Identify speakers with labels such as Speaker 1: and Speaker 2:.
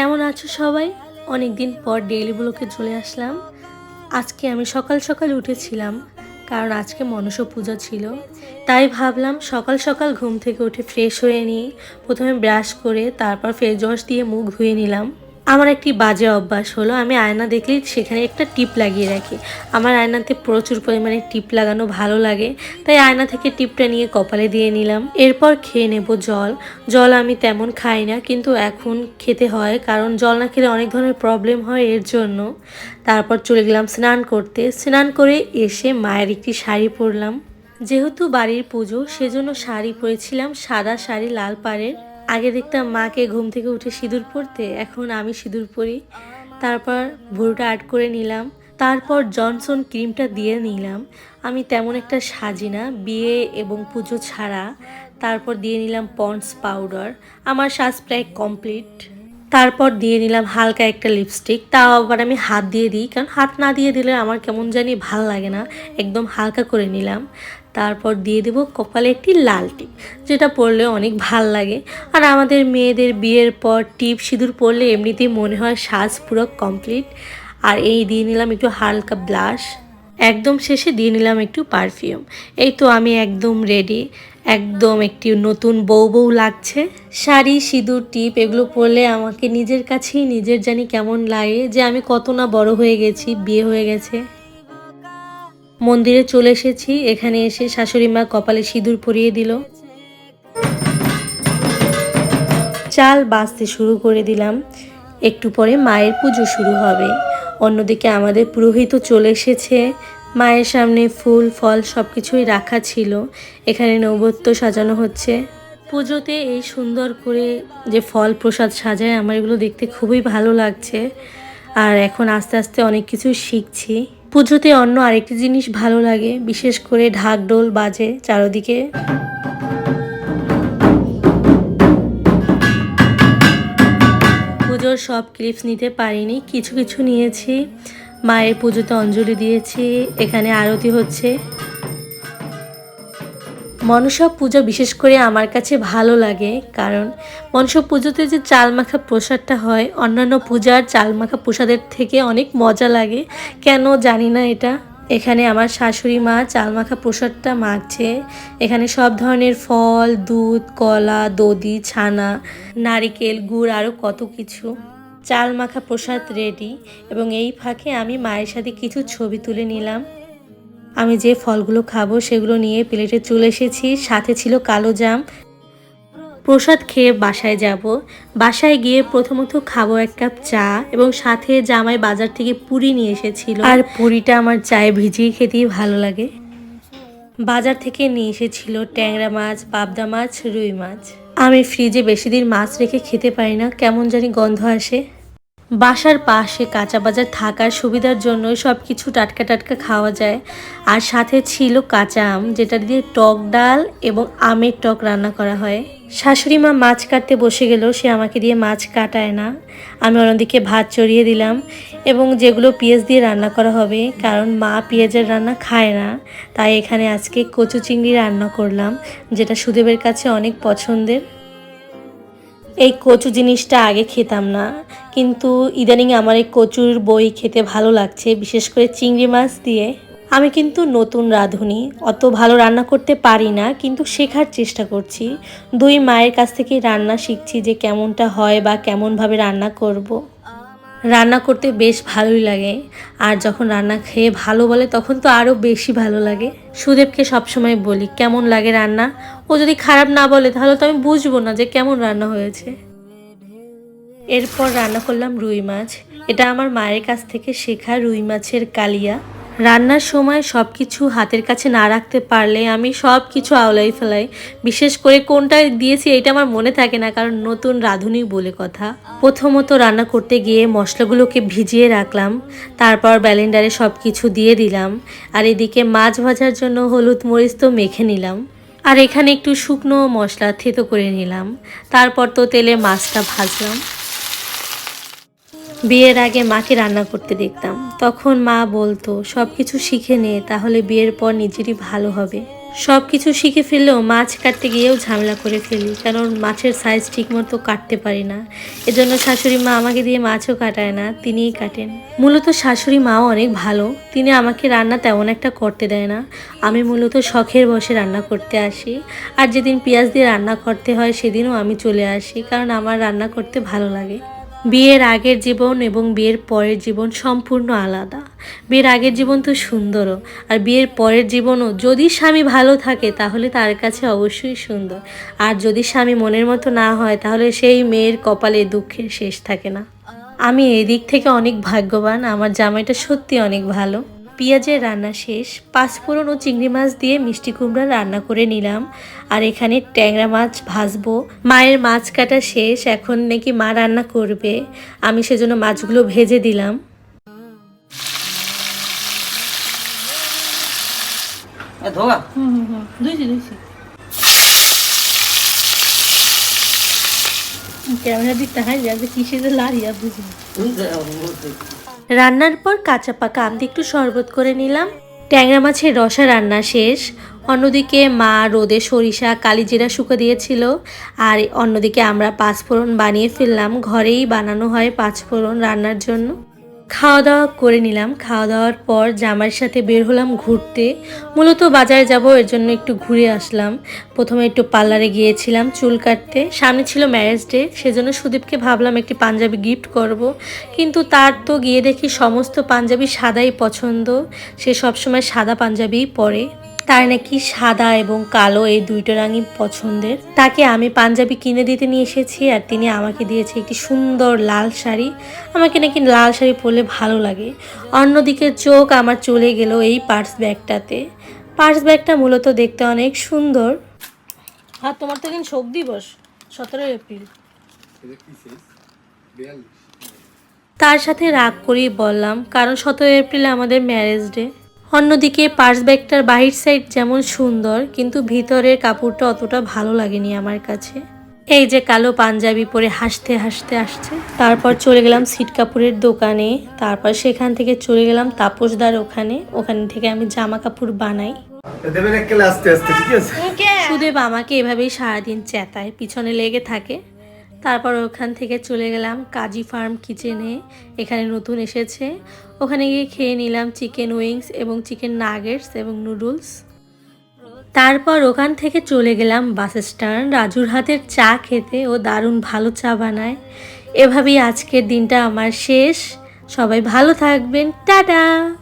Speaker 1: কেমন আছো সবাই? অনেক দিন পর ডেইলি ব্লকে চলে আসলাম। আজকে আমি সকাল সকাল উঠেছিলাম, কারণ আজকে মনস পুজো ছিল। তাই ভাবলাম সকাল সকাল ঘুম থেকে উঠে ফ্রেশ হয়ে নিই। প্রথমে ব্রাশ করে, তারপর ফেস ওয়াশ দিয়ে মুখ ধুয়ে নিলাম। আমার একটি বাজে অভ্যাস হলো, আমি আয়না দেখলেই সেখানে একটা টিপ লাগিয়ে রাখি। আমার আয়নাতে প্রচুর পরিমাণে টিপ লাগানো ভালো লাগে, তাই আয়না থেকে টিপটা নিয়ে কপালে দিয়ে নিলাম। এরপর খেয়ে নেব জল। জল আমি তেমন খাই না, কিন্তু এখন খেতে হয়, কারণ জল না খেলে অনেক ধরনের প্রবলেম হয় এর জন্য। তারপর চলে গেলাম স্নান করতে। স্নান করে এসে মায়ের একটি শাড়ি পরলাম। যেহেতু বাড়ির পুজো, সেজন্য শাড়ি পরেছিলাম সাদা শাড়ি লাল পাড়ের। আগে দেখতাম মাকে ঘুম থেকে উঠে সিঁদুর পরতে এখন আমি সিঁদুর পরি। তারপর ভুরুটা আর্ট করে নিলাম। তারপর জনসন ক্রিমটা দিয়ে নিলাম। আমি তেমন একটা সাজি না, বিয়ে এবং পুজো ছাড়া। তারপর দিয়ে নিলাম পন্ডস পাউডার। আমার সাজ প্রায় কমপ্লিট। তারপর দিয়ে নিলাম হালকা একটা লিপস্টিক। তাও আবার আমি হাত দিয়ে দিই, কারণ হাত না দিয়ে দিলে আমার কেমন জানি ভালো লাগে না। একদম হালকা করে নিলাম। তারপর দিয়ে দেবো কপালে একটি লাল টিপ, যেটা পরলে অনেক ভালো লাগে। আর আমাদের মেয়েদের বিয়ের পর টিপ সিঁদুর পরলে এমনিতেই মনে হয় সাজ পুরো কমপ্লিট আর এই দিয়ে নিলাম একটু হালকা ব্লাশ একদম শেষে দিয়ে নিলাম একটু পারফিউম এই তো আমি একদম রেডি একদম একটি নতুন বউ বউ লাগছে। শাড়ি, সিঁদুর, টিপ, এগুলো পরলে আমাকে নিজের কাছেই নিজের জানি কেমন লাগে যে আমি কত না বড় হয়ে গেছি, বিয়ে হয়ে গেছে। মন্দিরে চলে এসেছি। এখানে এসে শাশুড়ি মা কপালে সিঁদুর পরিয়ে দিল। চাল বাঁচতে শুরু করে দিলাম। একটু পরে মায়ের পুজো শুরু হবে। অন্যদিকে আমাদের পুরোহিত চলে এসেছে। মায়ের সামনে ফুল, ফল সব কিছুই রাখা ছিল। এখানে নৈবত্য সাজানো হচ্ছে। পুজোতে এই সুন্দর করে যে ফল প্রসাদ সাজায়, আমার এগুলো দেখতে খুবই ভালো লাগছে। আর এখন আস্তে আস্তে অনেক কিছু শিখছি। পুজোতে অন্য আরেকটি জিনিস ভালো লাগে, বিশেষ করে ঢাক ডোল বাজে চারোদিকে। পুজোর সব ক্লিপস নিতে পারিনি, কিছু কিছু নিয়েছি। মায়ের পুজোতে অঞ্জলি দিয়েছি, এখানে আরতি হচ্ছে। মনসা পূজা বিশেষ করে আমার কাছে ভালো লাগে, কারণ মনসা পুজোতে যে চাল মাখা প্রসাদটা হয়, অন্যান্য পূজার চাল মাখা প্রসাদের থেকে অনেক মজা লাগে। কেন জানি না এটা। এখানে আমার শাশুড়ি মা চাল মাখা প্রসাদটা মাখছে। এখানে সব ধরনের ফল, দুধ, কলা, দধি, ছানা, নারিকেল, গুড় আরও কত কিছু। চাল মাখা প্রসাদ রেডি এবং এই ফাঁকে আমি মায়ের সাথে কিছু ছবি তুলে নিলাম। আমি যে ফলগুলো খাব সেগুলো নিয়ে প্লেটে চলে এসেছি, সাথে ছিল কালো জাম। প্রসাদ খেয়ে বাসায় যাব। বাসায় গিয়ে প্রথমত খাব এক কাপ চা এবং সাথে জামাই বাজার থেকে পুরি নিয়ে এসেছিল। আর পুরিটা আমার চায়ে ভিজিয়ে খেতেই ভালো লাগে। বাজার থেকে নিয়ে এসেছিল ট্যাংরা মাছ, পাবদা মাছ, রুই মাছ। আমি ফ্রিজে বেশি দিন মাছ রেখে খেতে পারি না, কেমন জানি গন্ধ আসে। বাসার পাশে কাঁচা বাজার থাকার সুবিধার জন্য সব কিছু টাটকা টাটকা খাওয়া যায়। আর সাথে ছিল কাঁচা আম, যেটা দিয়ে টক ডাল এবং আমের টক রান্না করা হয়। শাশুড়ি মা মাছ কাটতে বসে গেল, সে আমাকে দিয়ে মাছ কাটায় না। আমি অন্যদিকে ভাত চড়িয়ে দিলাম এবং যেগুলো পেঁয়াজ দিয়ে রান্না করা হবে, কারণ মা পেঁয়াজের রান্না খায় না, তাই এখানে আজকে কচু চিংড়ি রান্না করলাম, যেটা সুদেবের কাছে অনেক পছন্দের। এই কচু জিনিসটা আগে খেতাম না। কিন্তু ইদানিং আমার এই কচুর বই খেতে ভালো লাগছে, বিশেষ করে চিংড়ি মাছ দিয়ে। আমি কিন্তু নতুন রাঁধুনি, অত ভালো রান্না করতে পারি না, কিন্তু শেখার চেষ্টা করছি। দুই মায়ের কাছ থেকে রান্না শিখছি যে কেমনটা হয় বা কেমনভাবে রান্না করব। রান্না করতে বেশ ভালোই লাগে। আর যখন রান্না খেয়ে ভালো বলে, তখন তো আরও বেশি ভালো লাগে। সুদেবকে সবসময় বলি, কেমন লাগে রান্না? ও যদি খারাপ না বলে, তাহলে তো আমি বুঝব না যে কেমন রান্না হয়েছে। এরপর রান্না করলাম রুই মাছ। এটা আমার মায়ের কাছ থেকে শেখা রুই মাছের কালিয়া। রান্নার সময় সব কিছু হাতের কাছে না রাখতে পারলে আমি সব কিছু আওলাই ফেলাই। বিশেষ করে কোনটা দিয়েছি এটা আমার মনে থাকে না, কারণ নতুন রাঁধুনি বলে কথা। প্রথমত রান্না করতে গিয়ে মশলাগুলোকে ভিজিয়ে রাখলাম, তারপর ব্যালেন্ডারে সব কিছু দিয়ে দিলাম, আর এদিকে মাছ ভাজার জন্য হলুদ মরিচ তো মেখে নিলাম। আর এখানে একটু শুকনো মশলা থেতো করে নিলাম, তারপর তো তেলে মাছটা ভাজলাম। বিয়ের আগে মাকে রান্না করতে দেখতাম। তখন মা বলতো সব কিছু শিখে নে, তাহলে বিয়ের পর নিজেরই ভালো হবে। সব কিছু শিখে ফেললেও মাছ কাটতে গিয়েও ঝামেলা করে ফেলি, কারণ মাছের সাইজ ঠিকমতো কাটতে পারি না। এজন্য শাশুড়ি মা আমাকে দিয়ে মাছও কাটায় না, তিনিই কাটেন। মূলত শাশুড়ি মাও অনেক ভালো, তিনি আমাকে রান্না তেমন একটা করতে দেয় না। আমি মূলত শখের বসে রান্না করতে আসি, আর যেদিন পেঁয়াজ দিয়ে রান্না করতে হয় সেদিনও আমি চলে আসি, কারণ আমার রান্না করতে ভালো লাগে। বিয়ের আগের জীবন এবং বিয়ের পরের জীবন সম্পূর্ণ আলাদা। বিয়ের আগের জীবন তো সুন্দরও, আর বিয়ের পরের জীবনও যদি স্বামী ভালো থাকে তাহলে তার কাছে অবশ্যই সুন্দর। আর যদি স্বামী মনের মতো না হয় তাহলে সেই মেয়ের কপালে দুঃখের শেষ থাকে না। আমি এদিক থেকে অনেক ভাগ্যবান, আমার জামাইটা সত্যি অনেক ভালো। পেঁয়াজের রান্না শেষ পাঁচফোড়ন ও চিংড়ি মাছ দিয়ে মিষ্টি কুমড়া রান্না করে নিলাম। আর এখানে ট্যাংরা মাছ ভাজবো। মায়ের মাছ কাটা শেষ এখন নাকি মা রান্না করবে। আমি সেজন্য মাছগুলো ভেজে দিলাম।
Speaker 2: ধোয়া।
Speaker 3: হুম হুম হুম। দুইছি দুইছি ক্যামেরা দিকটা হাই যাবে কিসে লাড়িয়া বুঝি
Speaker 1: রান্নার পর কাঁচা পাকা আমদি একটু শরবত করে নিলাম। ট্যাংরা মাছের রসা রান্না শেষ। অন্যদিকে মা রোদে সরিষা, কালিজিরা শুকো দিয়েছিল। আর অন্যদিকে আমরা পাঁচফোড়ন বানিয়ে ফেললাম। ঘরেই বানানো হয় পাঁচফোড়ন রান্নার জন্য। খাওয়া দাওয়া করে নিলাম। খাওয়া দাওয়ার পর জামাইয়ের সাথে বের হলাম ঘুরতে। মূলত বাজারে যাব, এর জন্য একটু ঘুরে আসলাম। প্রথমে একটু পার্লারে গিয়েছিলাম চুল কাটতে। সামনে ছিল ম্যারেজ ডে সেজন্য সুদীপকে ভাবলাম একটি পাঞ্জাবি গিফট করব। কিন্তু তার তো গিয়ে দেখি সমস্ত পাঞ্জাবি সাদাই পছন্দ। সে সবসময় সাদা পাঞ্জাবিই পরে। তার নাকি সাদা এবং কালো এই দুইটো রঙই পছন্দের। তাকে আমি পাঞ্জাবি কিনে দিতে নিয়ে এসেছি আর তিনি আমাকে দিয়েছে একটি সুন্দর লাল শাড়ি। আমাকে নাকি লাল শাড়ি পরলে ভালো লাগে। অন্যদিকে চোখ আমার চলে গেল এই পার্স ব্যাগটাতে। পার্স ব্যাগটা মূলত দেখতে অনেক সুন্দর।
Speaker 3: আর তোমার তো কিন্তু শোক দিবস সতেরোই এপ্রিল।
Speaker 1: তার সাথে রাগ করেই বললাম কারণ সতেরো এপ্রিল আমাদের ম্যারেজ ডে অন্যদিকে পার্স ব্যাগটার বাহির সাইড যেমন সুন্দর কিন্তু ভিতরের কাপড়টা অতটা ভালো লাগেনি আমার কাছে। এই যে কালো পাঞ্জাবি পরে হাসতে হাসতে আসছে। তারপর চলে গেলাম সিট কাপড়ের দোকানে। তারপর সেখান থেকে চলে গেলাম তাপসদার ওখানে। ওখান থেকে আমি জামা কাপড় বানাই
Speaker 4: আস্তে আস্তে ঠিক আছে?
Speaker 1: সুদেব আমাকে এভাবেই সারাদিন চেতায় পিছনে লেগে থাকে। তারপর ওখান থেকে চলে গেলাম কাজী ফার্ম কিচেনে। এখানে নতুন এসেছে। ওখানে গিয়ে খেয়ে নিলাম চিকেন উইংস এবং চিকেন নাগেটস এবং নুডলস। তারপর ওখান থেকে চলে গেলাম বাস স্ট্যান্ড। রাজুর হাতের চা খেতে ও দারুণ ভালো চা বানায়। এভাবেই আজকের দিনটা আমার শেষ। সবাই ভালো থাকবেন। টাটা!